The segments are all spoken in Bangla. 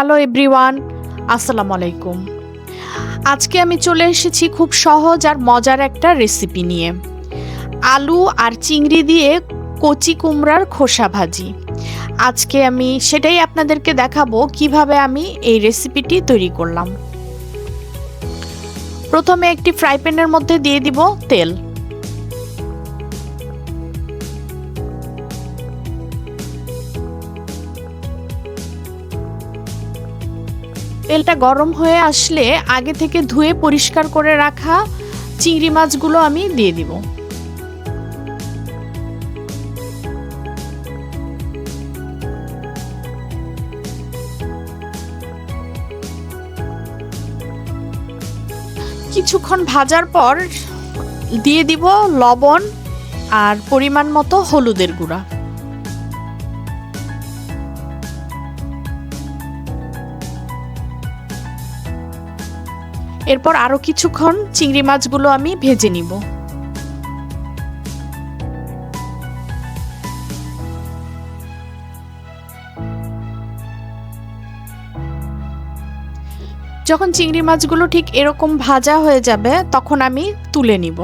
হ্যালো এভরিওয়ান আসসালামু আলাইকুম আজকে আমি চলে এসেছি খুব সহজ আর মজার একটা রেসিপি নিয়ে। আলু আর চিংড়ি দিয়ে কচি কুমড়ার খোসা ভাজি। আজকে আমি সেটাই আপনাদেরকে দেখাবো কীভাবে আমি এই রেসিপিটি তৈরি করলাম। প্রথমে একটি ফ্রাই প্যানের মধ্যে দিয়ে দিব তেল। তেলটা গরম হয়ে আসলে আগে থেকে ধুয়ে পরিষ্কার করে রাখা চিংড়ি মাছগুলো আমি দিয়ে দিব। কিছুক্ষণ ভাজার পর দিয়ে দিব লবণ আর পরিমাণ মতো হলুদের গুঁড়া। এরপর আরও কিছুক্ষণ চিংড়ি মাছগুলো আমি ভেজে নিব। যখন চিংড়ি মাছগুলো ঠিক এরকম ভাজা হয়ে যাবে, তখন আমি তুলে নিব।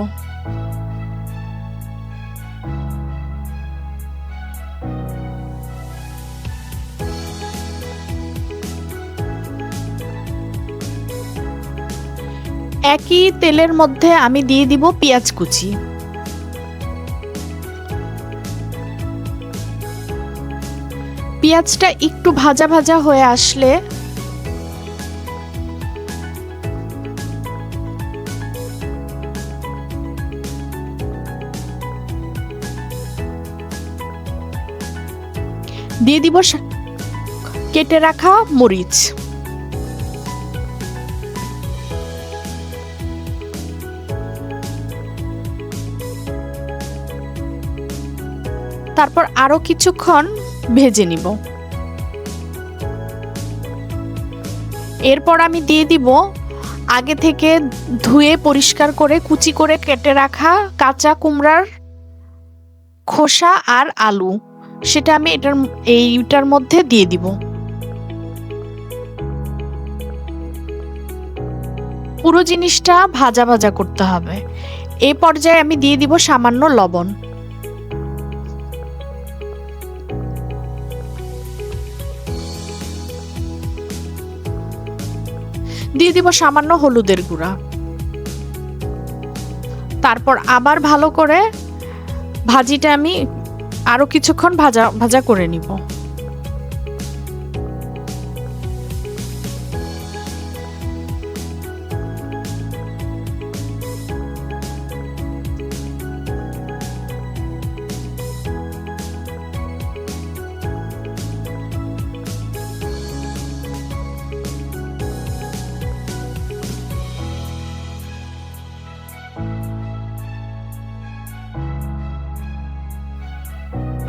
একই তেলের মধ্যে আমি দিয়ে দিব পেঁয়াজ কুচি। পেঁয়াজটা একটু ভাজা ভাজা হয়ে আসলে দিয়ে দিব কেটে রাখা মরিচ। তারপর আরও কিছুক্ষণ ভেজে নিব। এরপর আমি দিয়ে দিব আগে থেকে ধুয়ে পরিষ্কার করে, কুচি করে কেটে রাখা কাঁচা কুমড়ার খোসা আর আলু। সেটা আমি এটার, এইটার মধ্যে দিয়ে দিব। পুরো জিনিসটা ভাজা ভাজা করতে হবে। এই পর্যায়ে আমি দিয়ে দিব সামান্য লবণ। দিয়ে দিব সামান্য হলুদের গুঁড়া। তারপর আবার ভালো করে ভাজিটা আমি আরও কিছুক্ষণ ভাজা ভাজা করে নিব।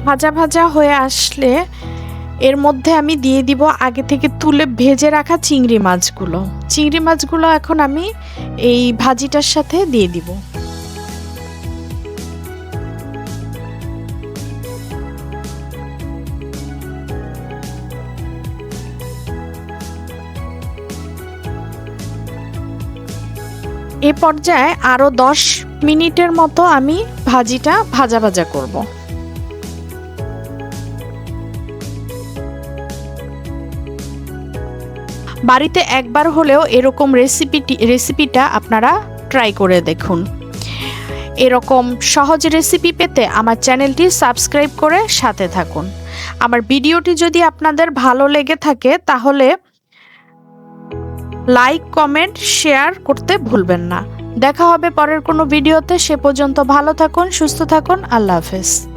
ভাজা ভাজা হয়ে আসলে এর মধ্যে আমি দিয়ে দিব আগে থেকে তুলে ভেজে রাখা চিংড়ি মাছগুলো। চিংড়ি মাছগুলো এখন আমি এই ভাজিটার সাথে দিয়ে দিব। এ পর্যায়ে আরও দশ মিনিটের মতো আমি ভাজিটা ভাজা ভাজা করব। বাড়িতে একবার হলেও এরকম রেসিপিটি রেসিপিটা আপনারা ট্রাই করে দেখুন। এরকম সহজ রেসিপি পেতে আমার চ্যানেলটি সাবস্ক্রাইব করে সাথে থাকুন। আমার ভিডিওটি যদি আপনাদের ভালো লেগে থাকে তাহলে লাইক কমেন্ট শেয়ার করতে ভুলবেন না। দেখা হবে পরের কোনো ভিডিওতে। সে পর্যন্ত ভালো থাকুন, সুস্থ থাকুন। আল্লাহ হাফেজ।